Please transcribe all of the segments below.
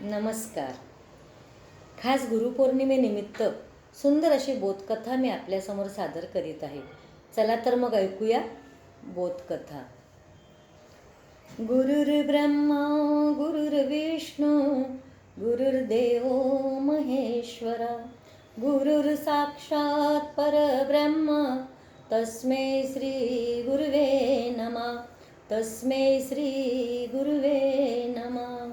नमस्कार. खास गुरुपौर्णिमेनिमित्त सुंदर अशी बोधकथा मी आपल्यासमोर सादर करीत आहे. चला तर मग ऐकूया बोधकथा. गुरुर् ब्रह्मा गुरुर्विष्णू गुरुर्देव महेश्वरा गुरुर साक्षात परब्रह्म तस्मै श्री गुरुवे नमा तस्मै श्री गुरुवे नमा.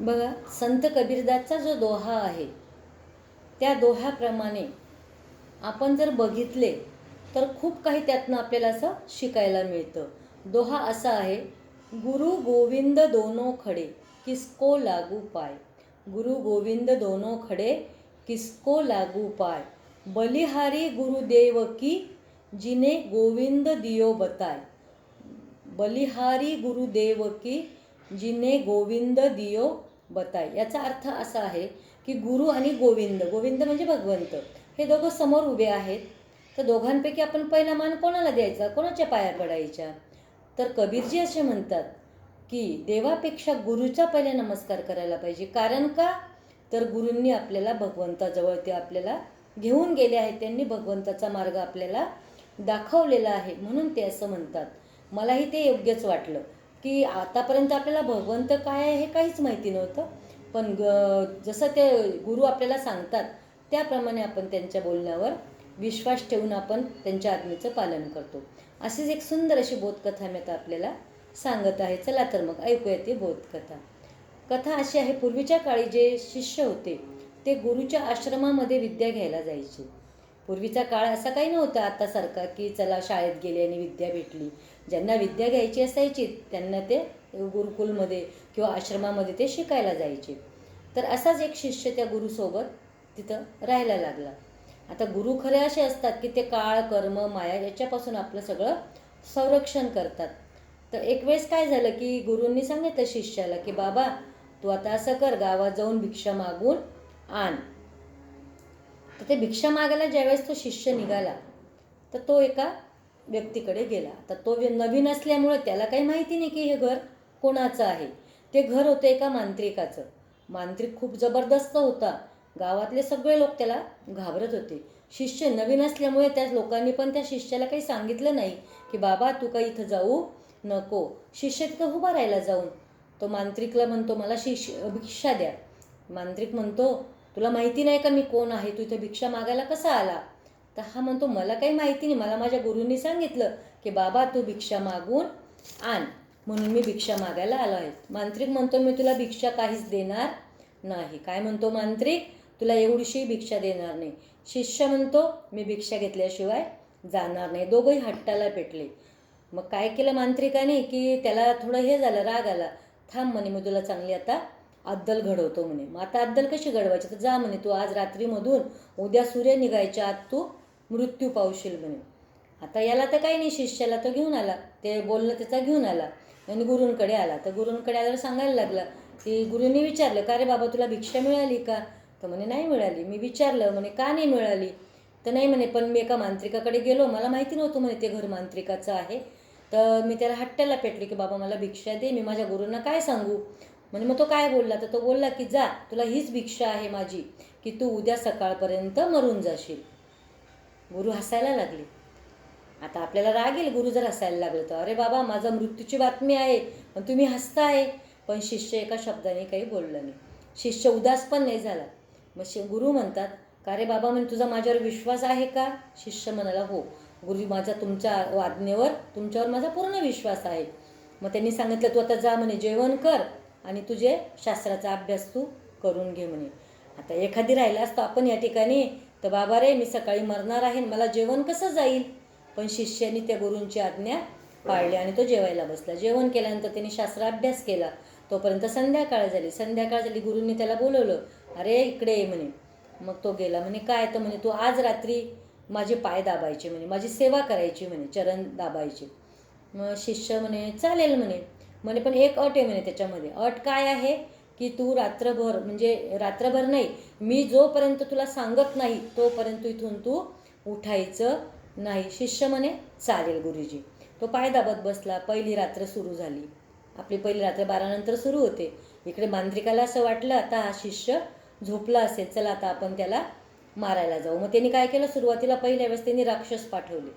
बघा संत कबीरदासचा जो दोहा आहे त्या दोह्याप्रमाणे आपण जर बघितले तर खूप काही त्यातनं आपल्याला असं शिकायला मिळतं. दोहा असा आहे गुरु गोविंद दोनो खडे किसको लागू पाय. गुरु गोविंद दोनो खडे किसको लागू पाय. बलिहारी गुरुदेव की जिने गोविंद दियो बताय. बलिहारी गुरुदेव की जिने गोविंद दियो बताय. याचा अर्थ असा आहे की गुरु आणि गोविंद गोविंद म्हणजे भगवंत हे दोघं समोर उभे आहेत. तर दोघांपैकी आपण पहिला मान कोणाला द्यायचा? कोणाच्या पाया पडायच्या? तर कबीरजी असे म्हणतात की देवापेक्षा गुरुचा पहिले नमस्कार करायला पाहिजे. कारण का? तर गुरूंनी आपल्याला भगवंताजवळ ते आपल्याला घेऊन गेले आहेत. त्यांनी भगवंताचा मार्ग आपल्याला दाखवलेला आहे. म्हणून ते असं म्हणतात. मलाही ते योग्यच वाटलं. की आतापर्यंत आपल्याला भगवंत काय आहे हे काहीच माहिती नव्हतं. पण ग जसं ते गुरु आपल्याला सांगतात त्याप्रमाणे आपण त्यांच्या बोलण्यावर विश्वास ठेवून आपण त्यांच्या आज्ञेचं पालन करतो. अशीच एक सुंदर अशी बोधकथा मी आता आपल्याला सांगत आहे. चला तर मग ऐकूया ती बोधकथा. कथा अशी आहे पूर्वीच्या काळी जे शिष्य होते ते गुरुच्या आश्रमामध्ये विद्या घ्यायला जायचे. पूर्वीचा काळ असा काही नव्हता आत्तासारखा की चला शाळेत गेले आणि विद्या भेटली. ज्यांना विद्या घ्यायची असायची त्यांना ते गुरुकुलमध्ये किंवा आश्रमामध्ये ते शिकायला जायचे. तर असाच एक शिष्य त्या गुरुसोबत तिथं राहायला लागला. आता गुरु खरे असे असतात की ते काळ कर्म माया याच्यापासून आपलं सगळं संरक्षण करतात. तर एक वेळेस काय झालं की गुरूंनी सांगितलं शिष्याला की बाबा तू आता असं कर गावात जाऊन भिक्षा मागून आण. तर ते भिक्षा मागायला ज्यावेळेस तो शिष्य निघाला तर तो एका व्यक्तीकडे गेला. तर तो नवीन असल्यामुळे त्याला काही माहिती नाही की हे घर कोणाचं आहे. ते घर होतं एका मांत्रिकाचं. मांत्रिक खूप जबरदस्त होता. गावातले सगळे लोक त्याला घाबरत होते. शिष्य नवीन असल्यामुळे त्या लोकांनी पण त्या शिष्याला काही सांगितलं नाही की बाबा तू काही इथं जाऊ नको. शिष्य तिथं उभा राहायला जाऊन. तो मांत्रिकला म्हणतो मला शिष्य भिक्षा द्या. मांत्रिक म्हणतो तुला माहिती नाही का मी कोण आहे? तू इथे भिक्षा मागायला कसा आला? तर हा म्हणतो मला काही माहिती नाही. मला माझ्या गुरूंनी सांगितलं की बाबा तू भिक्षा मागून आण. म्हणून मी भिक्षा मागायला आलो आहे. मांत्रिक म्हणतो मी तुला भिक्षा काहीच देणार नाही. काय म्हणतो मांत्रिक? तुला एवढीशी भिक्षा देणार नाही. शिष्य म्हणतो मी भिक्षा घेतल्याशिवाय जाणार नाही. दोघंही हट्टाला पेटले. मग काय केलं मांत्रिकाने? की त्याला थोडं हे झालं राग आला. थांब म्हणे मी तुला चांगली आता अद्दल घडवतो म्हणे. मग आता अद्दल कशी घडवायची? तर जा म्हणे तू आज रात्रीमधून उद्या सूर्य निघायच्या आत तू मृत्यू पावशील म्हणे. आता याला तर काही नाही शिष्याला तर घेऊन आला. ते बोलणं त्याचा घेऊन आला. आणि गुरूंकडे आला. तर गुरूंकडे आल्यावर सांगायला लागला की गुरुंनी विचारलं का रे बाबा तुला भिक्षा मिळाली का? तर म्हणे नाही मिळाली. मी विचारलं म्हणे का नाही मिळाली? तर नाही म्हणे पण मी एका मांत्रिकाकडे गेलो. मला माहिती नव्हतं म्हणे ते घर मांत्रिकाचं आहे. तर मी त्याला हट्ट्याला पेटले की बाबा मला भिक्षा दे. मी माझ्या गुरूंना काय सांगू? म्हणजे मग तो काय बोलला? तर तो बोलला की जा तुला हीच भिक्षा आहे माझी की तू उद्या सकाळपर्यंत मरून जाशील. गुरु हसायला लागले. आता आपल्याला राग येईल गुरु जर हसायला लागलं तर. अरे बाबा माझा मृत्यूची बातमी आहे पण तुम्ही हसताय. पण शिष्य एका शब्दाने काही बोललं नाही. शिष्य उदास पण नाही झाला. मग शि गुरु म्हणतात का रे बाबा म्हणजे तुझा माझ्यावर विश्वास आहे का? शिष्य म्हणाला हो. गुरु माझा तुमच्या आज्ञेवर तुमच्यावर माझा पूर्ण विश्वास आहे. मग त्यांनी सांगितलं तू आता जा म्हणे जेवण कर. आणि तुझे शास्त्राचा अभ्यास तू करून घे म्हणे. आता एखादी राहिला असतो आपण या ठिकाणी तर बाबा रे मी सकाळी मरणार आहे मला जेवण कसं जाईल? पण शिष्याने त्या गुरूंची आज्ञा पाळली आणि तो जेवायला बसला. जेवण केल्यानंतर त्याने शास्त्र अभ्यास केला. तोपर्यंत संध्याकाळ झाली. संध्याकाळ झाली गुरूंनी त्याला बोलवलं अरे इकडे ये म्हणे. मग तो गेला म्हणे काय तर म्हणे तू आज रात्री माझे पाय दाबायचे म्हणे माझी सेवा करायची म्हणे चरण दाबायचे. मग शिष्य म्हणे चालेल म्हणे. म्हणे पण एक अट आहे म्हणे त्याच्यामध्ये. अट काय आहे की तू रात्रभर म्हणजे रात्रभर नाही मी जोपर्यंत तुला सांगत नाही तोपर्यंत इथून तू उठायचं नाही. शिष्य म्हणे चालेल गुरुजी. तो पाय दाबत बसला. पहिली रात्र सुरू झाली. आपली पहिली रात्र बारानंतर सुरू होते. इकडे मांत्रिकाला असं वाटलं आता हा शिष्य झोपला असेल. चला आता आपण त्याला मारायला जाऊ. मग त्यांनी काय केलं? सुरुवातीला पहिल्या वेळेस त्यांनी राक्षस पाठवले.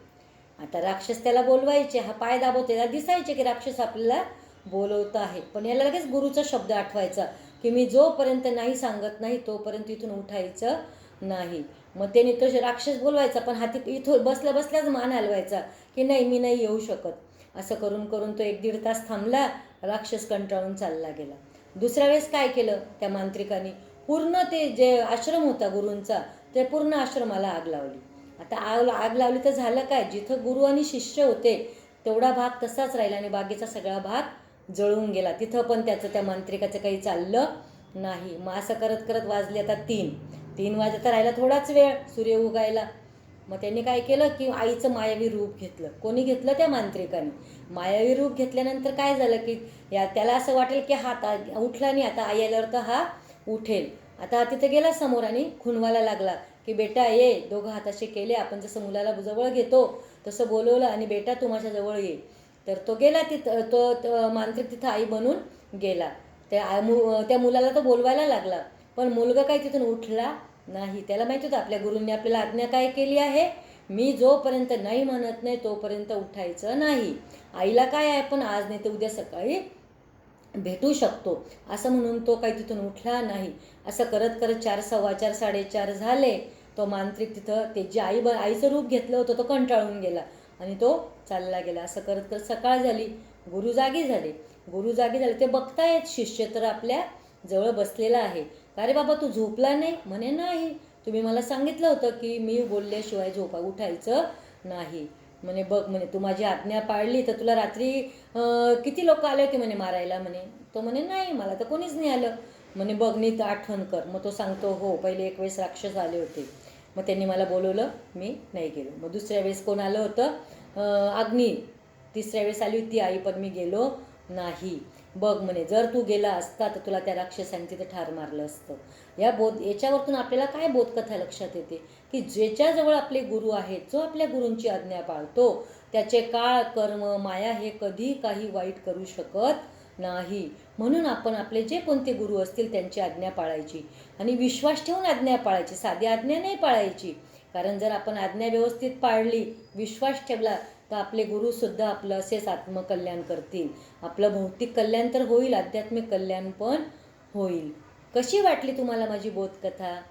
आता राक्षस त्याला बोलवायचे. हा पाय दाबवते. त्याला दिसायचे की राक्षस आपल्याला बोलवत आहे. पण याला लगेच गुरुचा शब्द आठवायचा की मी जोपर्यंत नाही सांगत नाही तोपर्यंत इथून उठायचं नाही. मग त्याने तो राक्षस बोलवायचा पण हाती इथून बसल्या बसल्याच मान हलवायचा की नाही मी नाही येऊ शकत. असं करून करून तो एक दीड तास थांबला राक्षस कंटाळून चालला गेला. दुसऱ्या वेळेस काय केलं त्या मांत्रिकाने? पूर्ण ते जे आश्रम होता गुरूंचा ते पूर्ण आश्रमाला आग लावली. आता आग आग लावली तर झालं काय? जिथं गुरु आणि शिष्य होते तेवढा भाग तसाच राहिला आणि बाकीचा सगळा भाग जळून गेला. तिथं पण त्याचं त्या मांत्रिकाचं काही चाललं नाही. मग असं करत करत वाजले आता तीन. तीन वाजता राहिला थोडाच वेळ. सूर्य उगायला. मग त्यांनी काय केलं की आईचं मायावी रूप घेतलं. कोणी घेतलं त्या मांत्रिकाने? मायावी रूप घेतल्यानंतर काय झालं की या त्याला असं वाटेल की हा आता उठला नाही. आता आई आल्यावर तर हा उठेल. आता हा तिथं गेला समोर आणि खुणवायला लागला की बेटा ये. दोघं हाताशी केले. आपण जसं मुलाला जवळ घेतो तसं बोलवलं आणि बेटा तू माझ्याजवळ ये. तर तो गेला तिथं तो तो मांत्रिक तिथं आई बनून गेला. त्या मु- त्या मुलाला तो बोलवायला लागला. पण मुलगा काही तिथून उठला नाही. त्याला माहिती होतं आपल्या गुरूंनी आपल्याला आज्ञा काय केली आहे? मी जोपर्यंत नाही म्हणत नाही तोपर्यंत उठायचं नाही. आईला काय आहे? पण आज नाही तर उद्या सकाळी भेटू शकतो. असं म्हणून तो काही तिथून उठला नाही. असं करत करत चार सव्वा चार साडेचार झाले. तो मांत्रिक तिथं ते आई ब आईचं रूप घेतलं होतं तो कंटाळून गेला. आणि तो चालला गेला. असं करत करत सकाळ झाली गुरु जागे झाले. गुरु जागे झाले. ते बघतायत शिष्य तर आपल्या जवळ बसलेला आहे. का रे बाबा तू झोपला नाही? म्हणे नाही. तुम्ही मला सांगितलं होतं की मी बोलल्याशिवाय झोपा उठायचं नाही. म्हणे बघ म्हणे तू माझी आज्ञा पाळली तर तुला रात्री किती लोक आले होते म्हणे मारायला म्हणे? तो म्हणे नाही मला तर कोणीच नाही आलं. म्हणे बघ नीट आठवण कर. मग तो सांगतो हो पहिले एक वेळेस राक्षस आले होते. मग त्यांनी मला बोलवलं मी नाही गेलो. मग दुसऱ्या वेळेस कोण आलं होतं? अग्नी. तिसऱ्या वेळेस आली होती आई पण मी गेलो नाही. बघ म्हणे जर तू गेला असता तर तुला त्या राक्षसांनी तिथं ठार मारलं असतं. या बोध याच्यावरतून आपल्याला काय बोधकथा लक्षात येते? की ज्याच्याजवळ आपले गुरु आहेत जो आपल्या गुरूंची आज्ञा पाळतो त्याचे काळ कर्म माया हे कधी काही वाईट करू शकत नाही. म्हणून आपण आपले जे कोणते गुरु असतील त्यांची आज्ञा पाळायची. आणि विश्वास ठेवून आज्ञा पाळायची. साधी आज्ञा नाही पाळायची. कारण जर आपण आज्ञा व्यवस्थित पाळली विश्वास ठेवला तर आपले गुरुसुद्धा आपलं असेच आत्मकल्याण करतील. आपलं भौतिक कल्याण तर होईल आध्यात्मिक कल्याण पण होईल. कशी वाटली तुम्हाला माझी बोधकथा?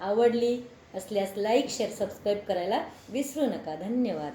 आवडली असल्यास लाईक शेअर सबस्क्राईब करायला विसरू नका. धन्यवाद.